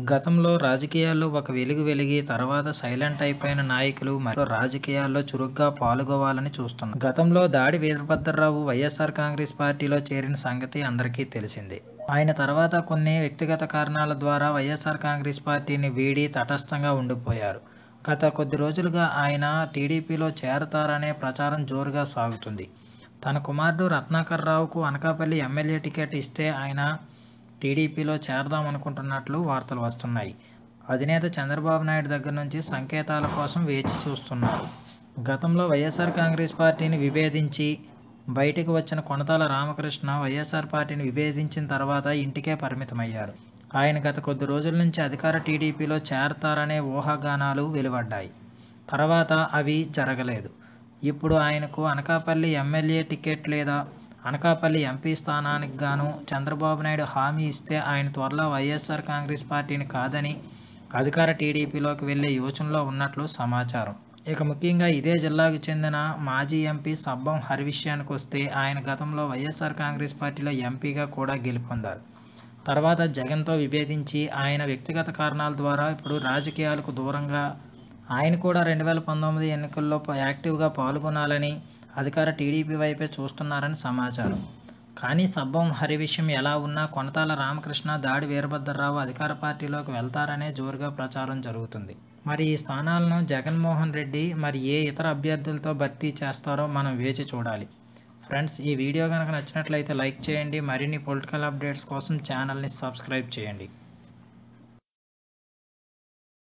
గతంలో రాజకీయాల్లో ఒక వెలుగు వెలిగి తర్వాత సైలెంట్ అయిపోయిన నాయకులు మరియు రాజకీయాల్లో చురుగ్గా పాల్గొవాలని చూస్తున్నారు గతంలో దాడి వీరభద్రరావు వైఎస్ఆర్ కాంగ్రెస్ పార్టీలో చేరిన సంగతి అందరికీ తెలిసిందే. ఆయన తర్వాత కొన్ని వ్యక్తిగత కారణాల ద్వారా వైఎస్ఆర్ కాంగ్రెస్ పార్టీని వీడి తటస్థంగా ఉండిపోయారు. గత కొద్ది రోజులుగా ఆయన టీడీపీలో చేరతారనే ప్రచారం జోరుగా సాగుతుంది. తన కుమారుడు రత్నాకర్ రావుకు అనకాపల్లి ఎమ్మెల్యే టికెట్ ఇస్తే ఆయన టీడీపీలో చేరదామనుకుంటున్నట్లు వార్తలు వస్తున్నాయి. అధినేత చంద్రబాబు నాయుడు దగ్గర నుంచి సంకేతాల కోసం వేచి చూస్తున్నారు. గతంలో వైఎస్ఆర్ కాంగ్రెస్ పార్టీని విభేదించి బయటకు వచ్చిన కొనతాల రామకృష్ణ వైఎస్ఆర్ పార్టీని విభేదించిన తర్వాత ఇంటికే పరిమితమయ్యారు. ఆయన గత కొద్ది రోజుల నుంచి అధికార టీడీపీలో చేరతారనే ఊహాగానాలు వెలువడ్డాయి. తర్వాత అవి జరగలేదు. ఇప్పుడు ఆయనకు అనకాపల్లి ఎమ్మెల్యే టికెట్ లేదా అనకాపల్లి ఎంపీ స్థానానికి గాను చంద్రబాబు నాయుడు హామీ ఇస్తే ఆయన త్వరలో వైఎస్ఆర్ కాంగ్రెస్ పార్టీని కాదని అధికార టీడీపీలోకి వెళ్ళే యోచనలో ఉన్నట్లు సమాచారం. ఇక ముఖ్యంగా ఇదే జిల్లాకు చెందిన మాజీ ఎంపీ సబ్బం హరి విషయానికి వస్తే ఆయన గతంలో వైఎస్ఆర్ కాంగ్రెస్ పార్టీలో ఎంపీగా కూడా గెలుపొందారు. తర్వాత జగన్తో విభేదించి ఆయన వ్యక్తిగత కారణాల ద్వారా ఇప్పుడు రాజకీయాలకు దూరంగా ఆయన కూడా రెండు వేల పంతొమ్మిది ఎన్నికల్లో యాక్టివ్గా పాల్గొనాలని అధికార టీడీపీ వైపే చూస్తున్నారని సమాచారం. కానీ సబ్బం హరి విషయం ఎలా ఉన్నా కొనతాల రామకృష్ణ దాడి వీరభద్రరావు అధికార పార్టీలోకి వెళ్తారనే జోరుగా ప్రచారం జరుగుతుంది. మరి ఈ స్థానాలను జగన్మోహన్ రెడ్డి మరి ఏ ఇతర అభ్యర్థులతో భర్తీ చేస్తారో మనం వేచి చూడాలి. ఫ్రెండ్స్ ఈ వీడియో కనుక నచ్చినట్లయితే లైక్ చేయండి. మరిన్ని పొలిటికల్ అప్డేట్స్ కోసం ఛానల్ని సబ్స్క్రైబ్ చేయండి.